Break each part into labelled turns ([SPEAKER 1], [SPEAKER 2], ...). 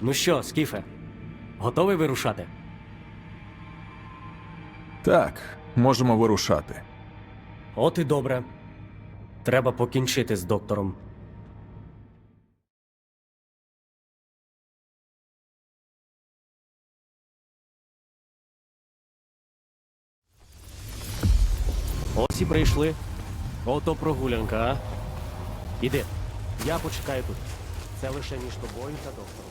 [SPEAKER 1] Ну що, Скіфе, готовий вирушати?
[SPEAKER 2] Так, можемо вирушати.
[SPEAKER 1] От і добре. Треба покінчити з доктором. Ось і прийшли. Ото прогулянка, а? Іди. Я почекаю тут. Це лише між тобою та доктором.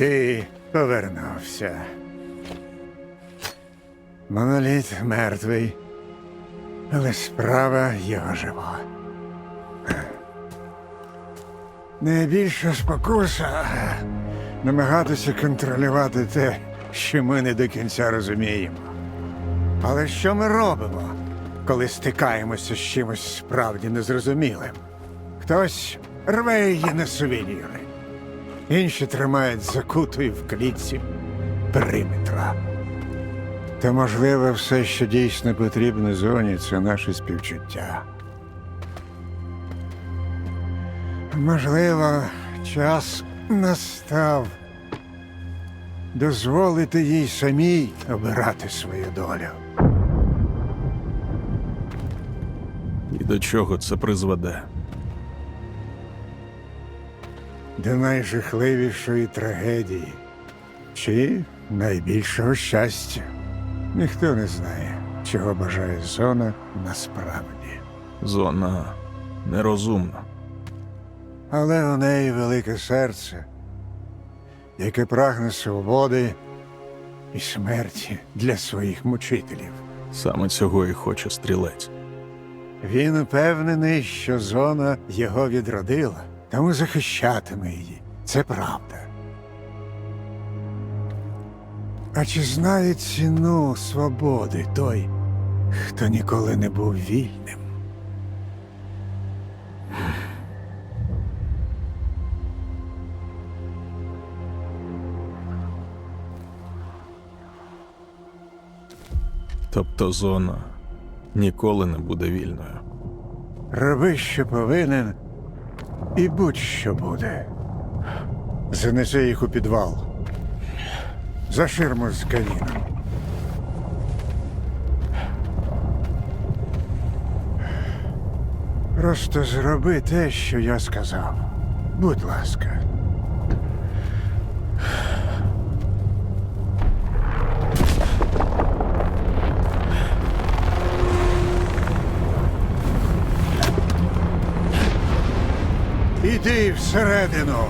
[SPEAKER 3] Ти повернувся. Моноліт мертвий, але справа його жива. Найбільша спокуса намагатися контролювати те, що ми не до кінця розуміємо. Але що ми робимо, коли стикаємося з чимось справді незрозумілим? Хтось рве її на сувеніри, інші тримають закутою в клітці периметра. Та, можливо, все, що дійсно потрібно зоні, це наше співчуття. Можливо, час настав дозволити їй самій обирати свою долю.
[SPEAKER 2] І до чого це призведе?
[SPEAKER 3] До найжахливішої трагедії чи найбільшого щастя. Ніхто не знає, чого бажає зона насправді.
[SPEAKER 2] Зона нерозумна.
[SPEAKER 3] Але у неї велике серце, яке прагне свободи і смерті для своїх мучителів.
[SPEAKER 2] Саме цього і хоче стрілець.
[SPEAKER 3] Він упевнений, що зона його відродила, тому захищатиме її. Це правда. А чи знає ціну свободи той, хто ніколи не був вільним?
[SPEAKER 2] Тобто зона ніколи не буде вільною.
[SPEAKER 3] Роби, що повинен, і будь-що буде. Занеси їх у підвал. За ширму з каміном. Просто зроби те, що я сказав. Будь ласка. Іди всередину.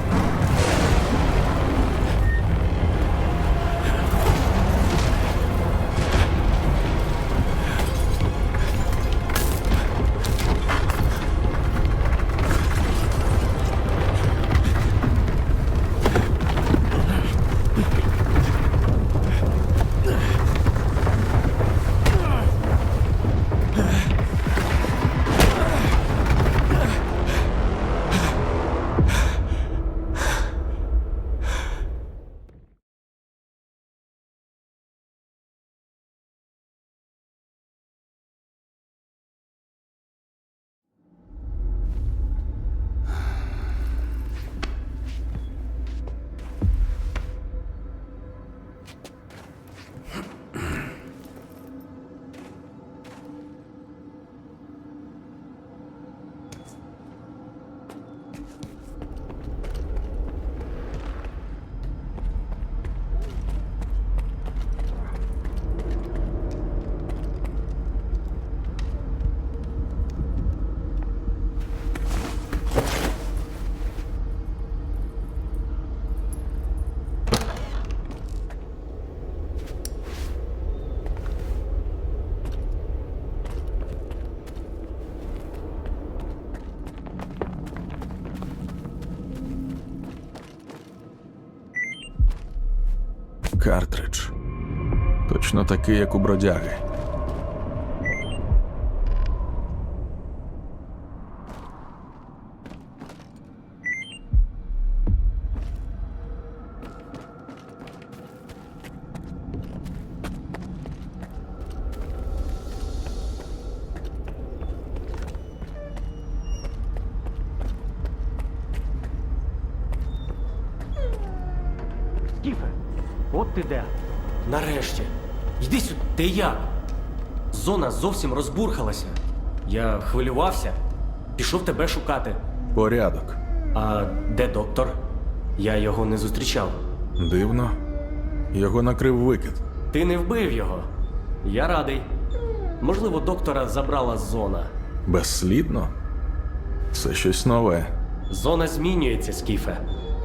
[SPEAKER 2] Картридж. Точно такий, як у бродяги.
[SPEAKER 1] От ти де. Нарешті. Йди сюди, ти як? Зона зовсім розбурхалася. Я хвилювався. Пішов тебе шукати.
[SPEAKER 2] Порядок.
[SPEAKER 1] А де доктор? Я його не зустрічав.
[SPEAKER 2] Дивно. Його накрив викид.
[SPEAKER 1] Ти не вбив його. Я радий. Можливо, доктора забрала зона.
[SPEAKER 2] Безслідно. Це щось нове.
[SPEAKER 1] Зона змінюється, Скіфе.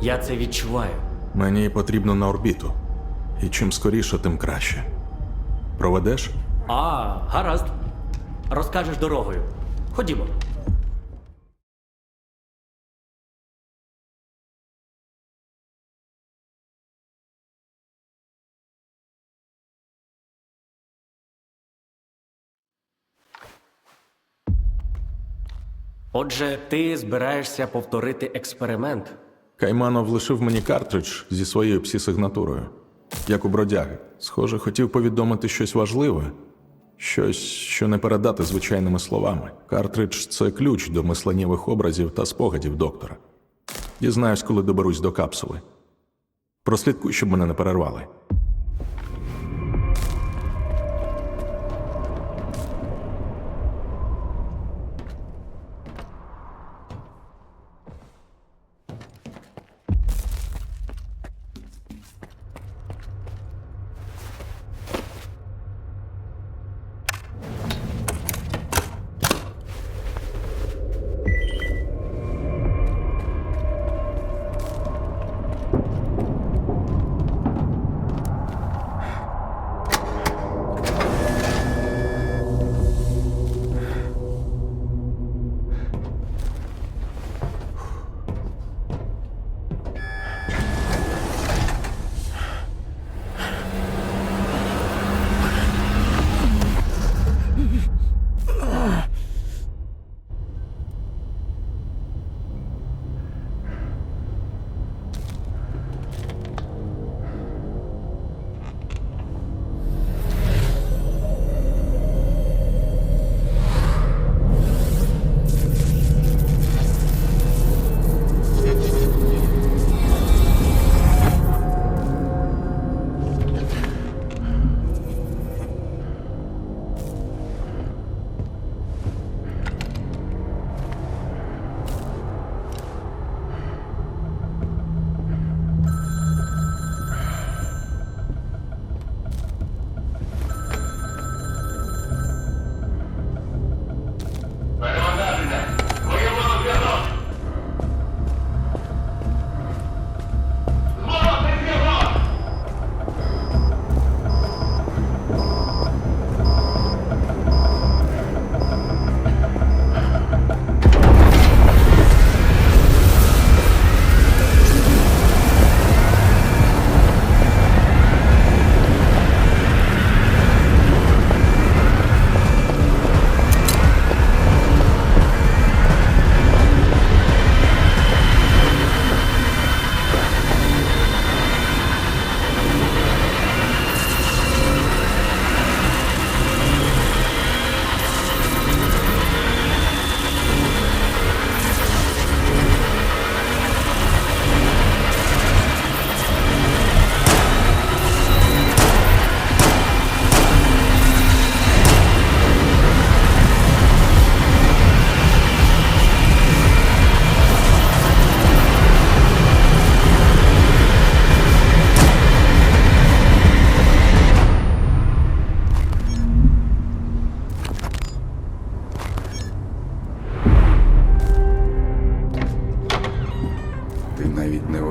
[SPEAKER 1] Я це відчуваю.
[SPEAKER 2] Мені потрібно на орбіту. І чим скоріше, тим краще. Проведеш?
[SPEAKER 1] А, гаразд. Розкажеш дорогою. Ходімо. Отже, ти збираєшся повторити експеримент.
[SPEAKER 2] Кайманов лишив мені картридж зі своєю псі-сигнатурою. Як у бродяги. Схоже, хотів повідомити щось важливе, щось, що не передати звичайними словами. Картридж це ключ до мисленнєвих образів та спогадів доктора. Дізнаюсь, коли доберусь до капсули. Прослідкуй, щоб мене не перервали.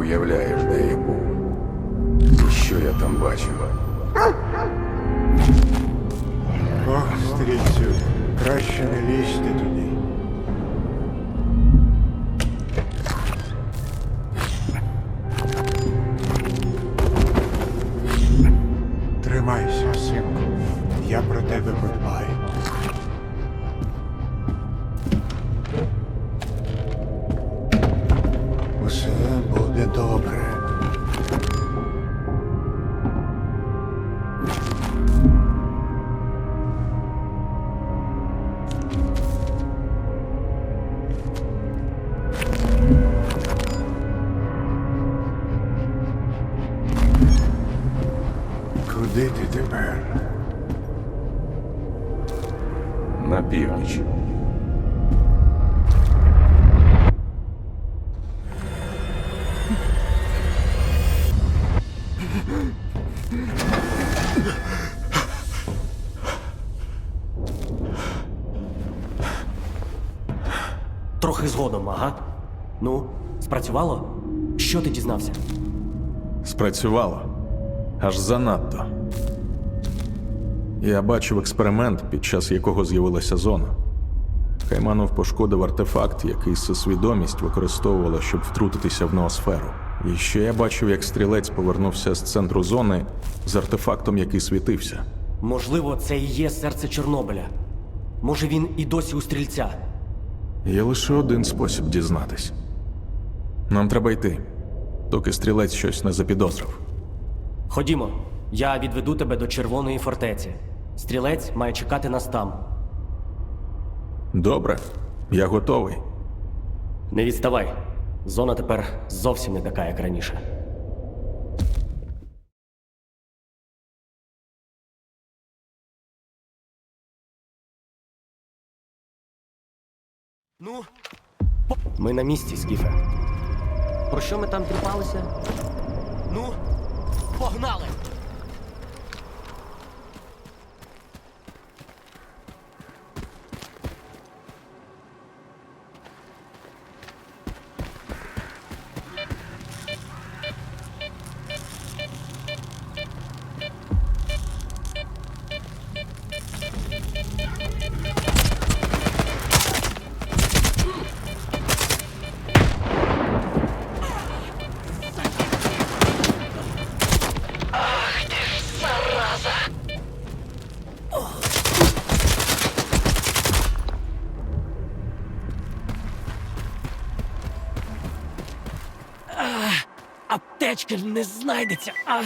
[SPEAKER 4] Уявляєш, де я був. І що я там бачив.
[SPEAKER 3] Ох, стрільцю, краще не лізьте туди. Куди ти тепер?
[SPEAKER 4] На північ.
[SPEAKER 1] Трохи згодом, ага. Ну, спрацювало? Що ти дізнався?
[SPEAKER 2] Спрацювало. Аж занадто. Я бачив експеримент, під час якого з'явилася зона. Кайманов пошкодив артефакт, який всесвідомість використовувала, щоб втрутитися в ноосферу. І ще я бачив, як стрілець повернувся з центру зони з артефактом, який світився.
[SPEAKER 1] Можливо, це і є серце Чорнобиля. Може, він і досі у стрільця.
[SPEAKER 2] Є лише один спосіб дізнатись. Нам треба йти, доки стрілець щось не запідозрив.
[SPEAKER 1] Ходімо, я відведу тебе до червоної фортеці. Стрілець має чекати нас там.
[SPEAKER 2] Добре, я готовий.
[SPEAKER 1] Не відставай. Зона тепер зовсім не така, як раніше. Ну, ми на місці, Скіфе. Про що ми там тріпалися? Ну, погнали! Аптечка не знайдеться. А.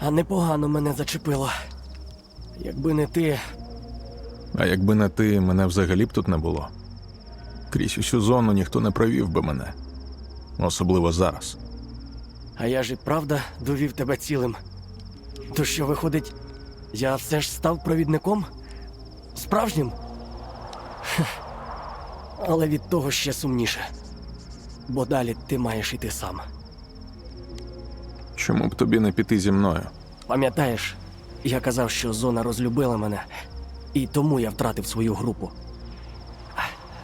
[SPEAKER 1] А непогано мене зачепило. Якби не ти,
[SPEAKER 2] А якби не ти, мене взагалі б тут не було. Крізь усю зону ніхто не провів би мене. Особливо зараз.
[SPEAKER 1] а я ж і правда довів тебе цілим. То що виходить, я все ж став провідником? Справжнім? Хех. Але від того ще сумніше. Бо далі ти маєш іти сам.
[SPEAKER 2] Чому б тобі не піти зі мною?
[SPEAKER 1] Пам'ятаєш, я казав, що зона розлюбила мене, і тому я втратив свою групу.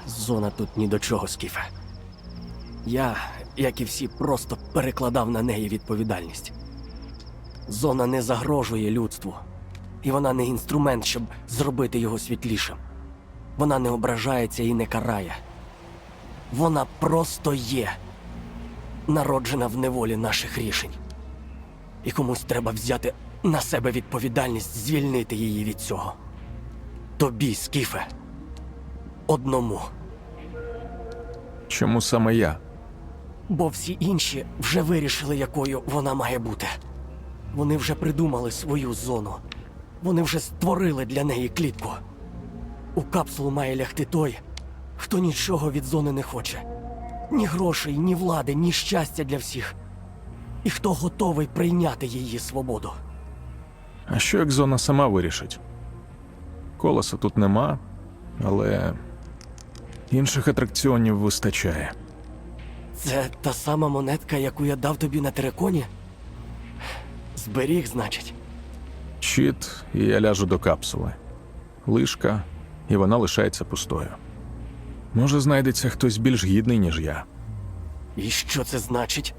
[SPEAKER 1] Зона тут ні до чого, Скіфе. Я, як і всі, просто перекладав на неї відповідальність. Зона не загрожує людству, і вона не інструмент, щоб зробити його світлішим. Вона не ображається і не карає. Вона просто є, народжена в неволі наших рішень. І комусь треба взяти на себе відповідальність звільнити її від цього. Тобі, Скіфе. Одному.
[SPEAKER 2] Чому саме я?
[SPEAKER 1] Бо всі інші вже вирішили, якою вона має бути. Вони вже придумали свою зону. Вони вже створили для неї клітку. У капсулу має лягти той, хто нічого від зони не хоче. Ні грошей, ні влади, ні щастя для всіх. І хто готовий прийняти її свободу.
[SPEAKER 2] А що як зона сама вирішить? Колеса тут нема, але інших атракціонів вистачає.
[SPEAKER 1] Це та сама монетка, яку я дав тобі на тереконі? Зберіг, значить.
[SPEAKER 2] Щит, і я ляжу до капсули. Лишка, і вона лишається пустою. Може, знайдеться хтось більш гідний, ніж я.
[SPEAKER 1] І що це значить?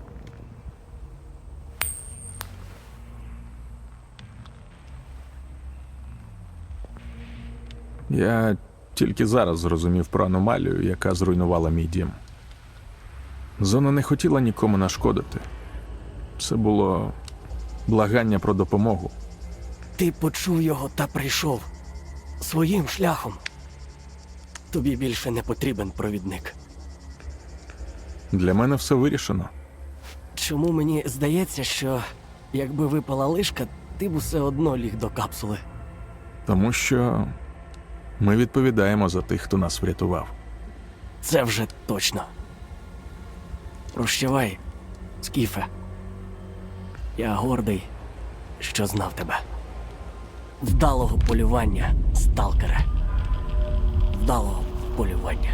[SPEAKER 2] Я тільки зараз зрозумів про аномалію, яка зруйнувала мій дім. Зона не хотіла нікому нашкодити. Це було благання про допомогу.
[SPEAKER 1] Ти почув його та прийшов своїм шляхом. Тобі більше не потрібен провідник.
[SPEAKER 2] Для мене все вирішено.
[SPEAKER 1] Чому мені здається, що якби випала лишка, ти б усе одно ліг до капсули.
[SPEAKER 2] Тому що ми відповідаємо за тих, хто нас врятував.
[SPEAKER 1] Це вже точно. Прощавай, Скіфе. Я гордий, що знав тебе. Вдалого полювання, сталкере. Вдалого полювання.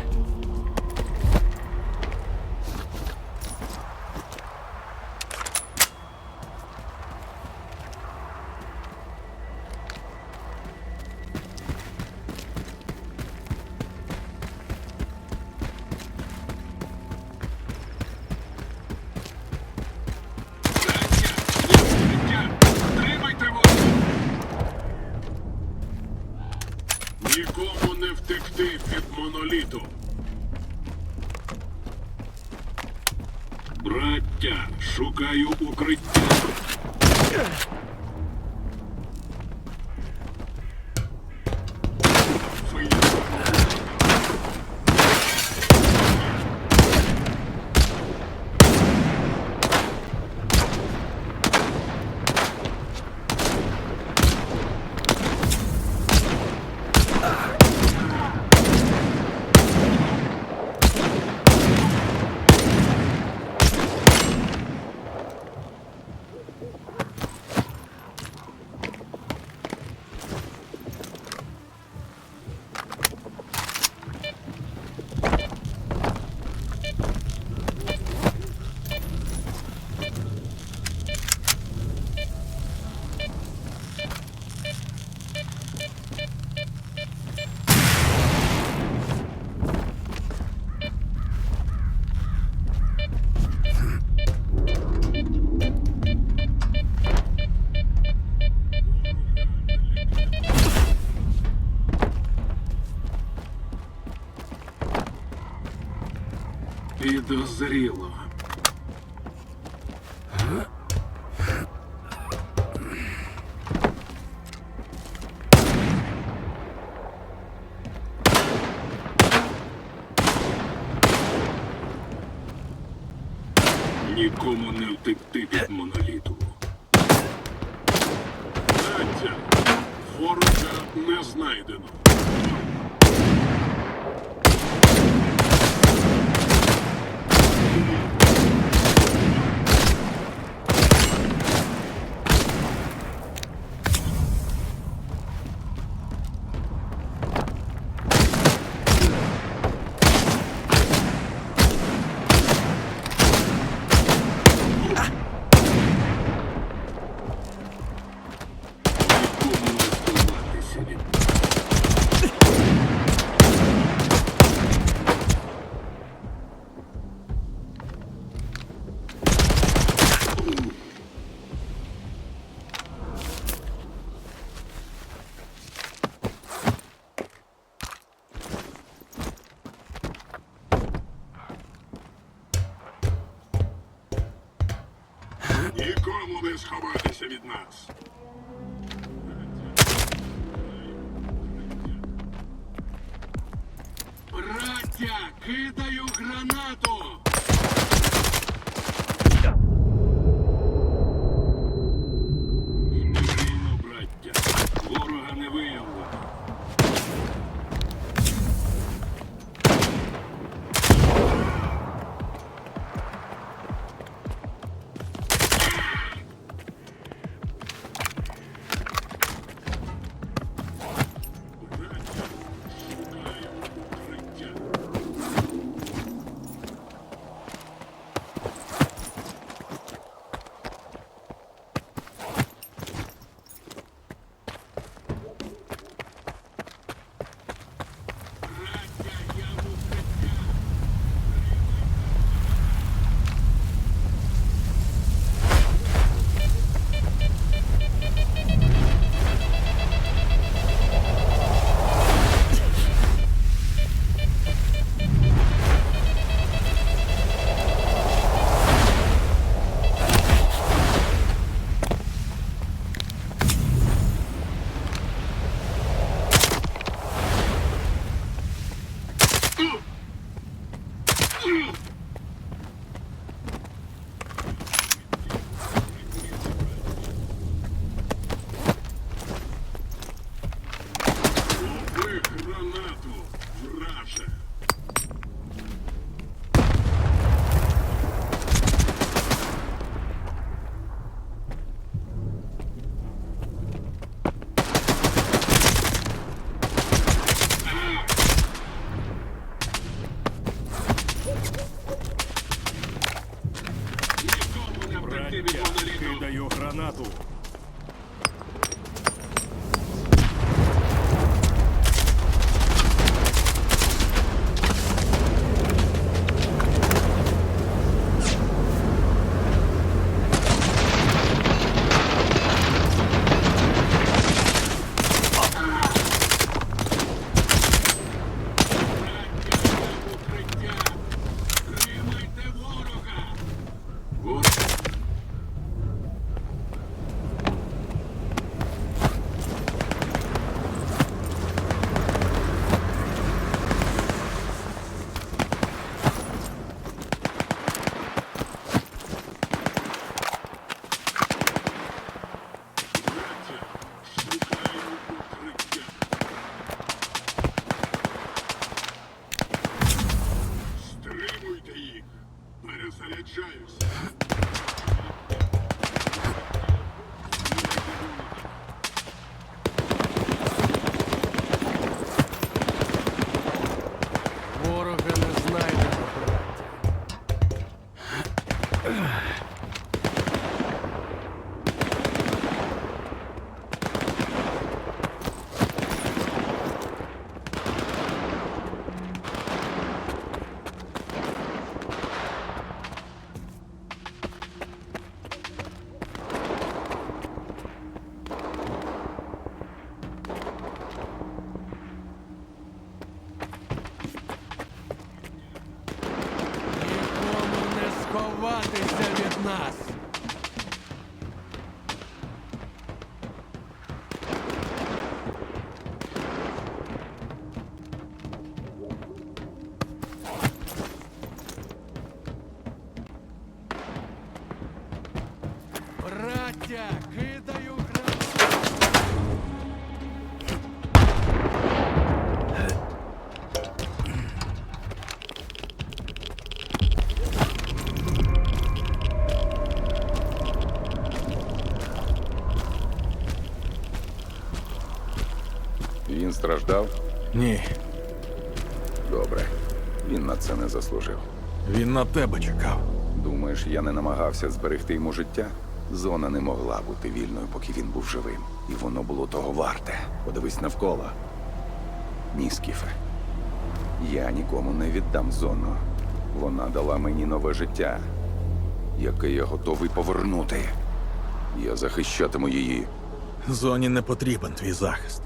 [SPEAKER 5] Підозріло. Нікому не втекти від моноліту. Браття, ворога не знайдено. Від нас.
[SPEAKER 1] Встречаемся.
[SPEAKER 4] Він страждав?
[SPEAKER 2] Ні,
[SPEAKER 4] Добре. Він на це не заслужив.
[SPEAKER 2] він на тебе чекав.
[SPEAKER 4] Думаєш, я не намагався зберегти йому життя? Зона не могла бути вільною, поки він був живим. І воно було того варте. Подивись навколо. Ні, Скіфе. Я нікому не віддам зону. Вона дала мені нове життя, яке я готовий повернути. Я захищатиму її.
[SPEAKER 2] Зоні не потрібен твій захист.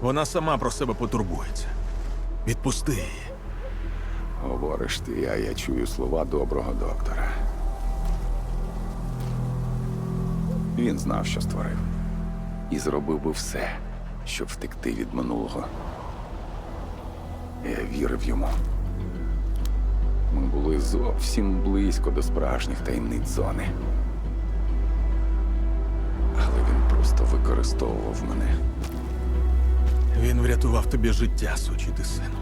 [SPEAKER 2] Вона сама про себе потурбується. Відпусти її.
[SPEAKER 4] Говориш ти, а я чую слова доброго доктора. Він знав, що створив, і зробив би все, щоб втекти від минулого. Я вірив йому. Ми були зовсім близько до справжніх таємниць зони. Але він просто використовував мене.
[SPEAKER 2] Він врятував тобі життя, сучий ти сину.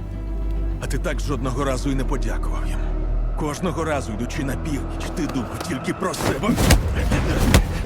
[SPEAKER 2] А ти так жодного разу і не подякував йому. Кожного разу, йдучи на північ, ти думав тільки про себе.